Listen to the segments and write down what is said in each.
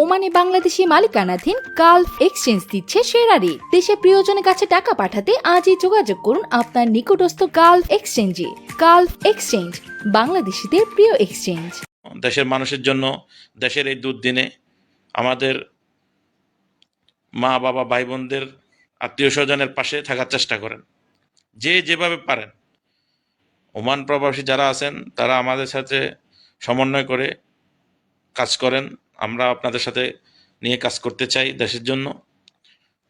ওমানে বাংলাদেশি মালিকানাধীন Gulf exchange দিচ্ছে সেরা রেট দেশে প্রিয়জনের কাছে টাকা পাঠাতে আজই যোগাযোগ করুন আপনার নিকটস্থ গালফ এক্সচেঞ্জে। গালফ এক্সচেঞ্জ, বাংলাদেশিদের প্রিয় এক্সচেঞ্জ। দেশের মানুষের জন্য, দেশের এই দুর্দিনে আমাদের মা, বাবা ভাই বোনদের আত্মীয় স্বজনের পাশে থাকার চেষ্টা করেন। যে যেভাবে পারেন। ওমান প্রবাসী যারা আছেন, তারা আমাদের সাথে সমন্বয় করে কাজ করেন। আমরা আপনাদের সাথে নিয়ে কাজ করতে চাই দেশের জন্য।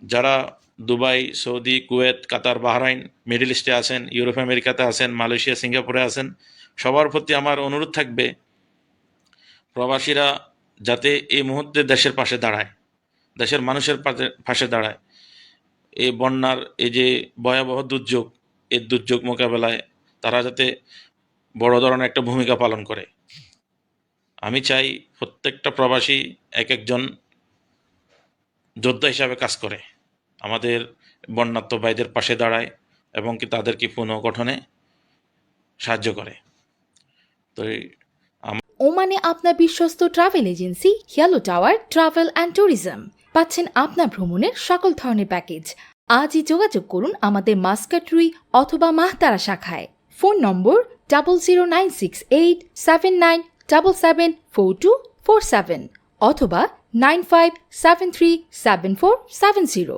যারা Dubai, Saudi, Kuwait, Qatar, Bahrain, middle ইস্টে আছেন, ইউরোপ, আমেরিকাতে আছেন, মালয়েশিয়া, সিঙ্গাপুরে আছেন, সবার প্রতি আমার অনুরোধ থাকবে প্রবাসীরা যাতে এই মুহূর্তে দেশের পাশে দাঁড়ায়, দেশের মানুষের পাশে- দাঁড়ায়। এই বন্যার, এই যে ভয়াবহ দুর্যোগ, এই দুর্যোগ মোকাবেলায় তারা যাতে বড় ধরনের একটা ভূমিকা পালন করে। আমি চাই প্রত্যেকটা প্রবাসী এক একজন যোদ্ধা হিসাবে কাজ করে। আমাদের বন্যাত্ম ভাইদের পাশে দাঁড়ায় এবং কি তাদেরকে পুনর্গঠনে সাহায্য করে। তো ওমানে আপনার বিশ্বস্ত ট্রাভেল এজেন্সি হিয়ালো টাওয়ার ট্রাভেল অ্যান্ড ট্যুরিজম পাচ্ছেন আপনার ভ্রমণের সকল ধরনের প্যাকেজ। আজই যোগাযোগ করুন আমাদের মাস্কাট রুই অথবা মাহতারা শাখায়। Phone number double zero nine six eight seven nine double seven four two four seven অথবা nine five seven three seven four seven zero